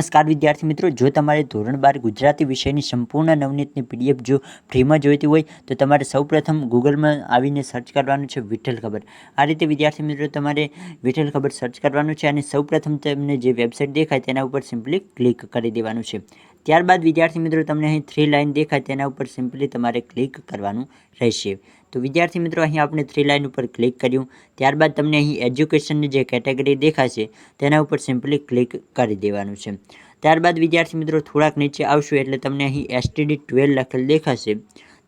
નમસ્કાર વિદ્યાર્થી મિત્રો, જો તમારે ધોરણ બાર ગુજરાતી વિષયની સંપૂર્ણ નવનીતની પીડીએફ જો ફ્રીમાં જોઈતી હોય, તો તમારે સૌપ્રથમ ગૂગલમાં આવીને સર્ચ કરવાનું છે વિઠ્ઠલ ખબર. આ રીતે વિદ્યાર્થી મિત્રો, તમારે વિઠ્ઠલ ખબર સર્ચ કરવાનું છે અને સૌપ્રથમ તમને જે વેબસાઇટ દેખાય તેના ઉપર સિમ્પલી ક્લિક કરી દેવાનું છે. ત્યારબાદ વિદ્યાર્થી મિત્રો, તમને અહીં થ્રી લાઇન દેખાય, તેના ઉપર સિમ્પલી તમારે ક્લિક કરવાનું રહેશે. તો વિદ્યાર્થી મિત્રો, અહીં આપણે થ્રી લાઇન ઉપર ક્લિક કર્યું. ત્યારબાદ તમને અહીં એજ્યુકેશનની જે કેટેગરી દેખાશે, તેના ઉપર સિમ્પલી ક્લિક કરી દેવાનું છે. ત્યારબાદ વિદ્યાર્થી મિત્રો, થોડાક નીચે આવશું એટલે તમને અહીં એસટીડી ટ્વેલ્વ લખેલ દેખાશે.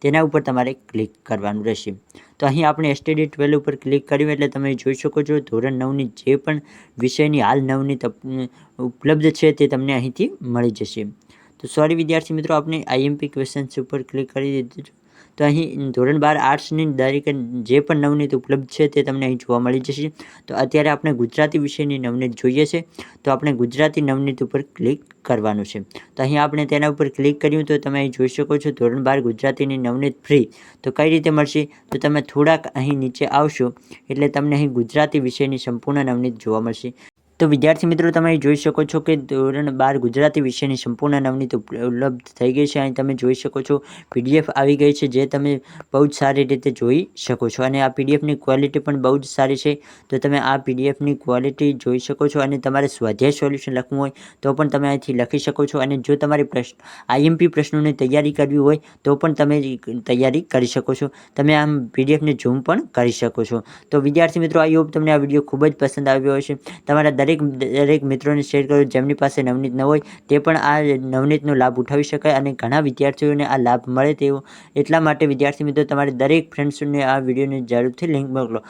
તેના ઉપર તમારે ક્લિક કરવાનું રહેશે. તો અહીં આપણે એસટીડી ટ્વેલ્વ ઉપર ક્લિક કર્યું એટલે તમે જોઈ શકો છો, ધોરણ નવની જે પણ વિષયની, હાલ નવની ઉપલબ્ધ છે તે તમને અહીંથી મળી જશે. તો સોરી વિદ્યાર્થી મિત્રો આપણે આઈએમપી ક્વેશ્ચન્સ ઉપર ક્લિક કરી દીધું તો અહીં ધોરણ બાર આર્ટ્સની દરેક જે પણ નવનીત ઉપલબ્ધ છે તે તમને અહીં જોવા મળી જશે. તો અત્યારે આપણે ગુજરાતી વિષયની નવનીત જોઈએ છે. તો આપણે ગુજરાતી નવનીત ઉપર ક્લિક કરવાનું છે. તો અહીં આપણે તેના ઉપર ક્લિક કર્યું તો તમે અહીં જોઈ શકો છો ધોરણ બાર ગુજરાતીની નવનીત ફ્રી તો કઈ રીતે મળશે? તો તમે થોડાક અહીં નીચે આવશો એટલે તમને અહીં ગુજરાતી વિષયની સંપૂર્ણ નવનીત જોવા મળશે. તો વિદ્યાર્થી મિત્રો, તમે જોઈ શકો છો કે ધોરણ બાર ગુજરાતી વિષયની સંપૂર્ણ નવનીત ઉપલબ્ધ થઈ ગઈ છે અને તમે જોઈ શકો છો પીડીએફ આવી ગઈ છે જે તમે બહુ જ સારી રીતે જોઈ શકો છો અને આ પીડીએફની ક્વોલિટી પણ બહુ જ સારી છે. તો તમે આ પીડીએફની ક્વોલિટી જોઈ શકો છો અને તમારે સ્વાધ્યાય સોલ્યુશન લખવું હોય તો પણ તમે અહીંથી લખી શકો છો અને જો તમારે પ્રશ્ન, આઈએમપી પ્રશ્નોની તૈયારી કરવી હોય તો પણ તમે તૈયારી કરી શકો છો. તમે આમ પીડીએફને ઝૂમ પણ કરી શકો છો. તો વિદ્યાર્થી મિત્રો આ યોગ તમને આ વીડિયો ખૂબ જ પસંદ આવ્યો હશે. તમારા દરેક દરેક મિત્રોને શેર કરો. જેમની પાસે નવનીત ન હોય, તે પણ આ નવનીતનો લાભ ઉઠાવી શકાય અને ઘણા વિદ્યાર્થીઓને આ લાભ મળે તેવો. એટલા માટે વિદ્યાર્થી મિત્રો, તમારે દરેક ફ્રેન્ડ્સને આ વિડીયોને જરૂરથી લિંક મોકલો.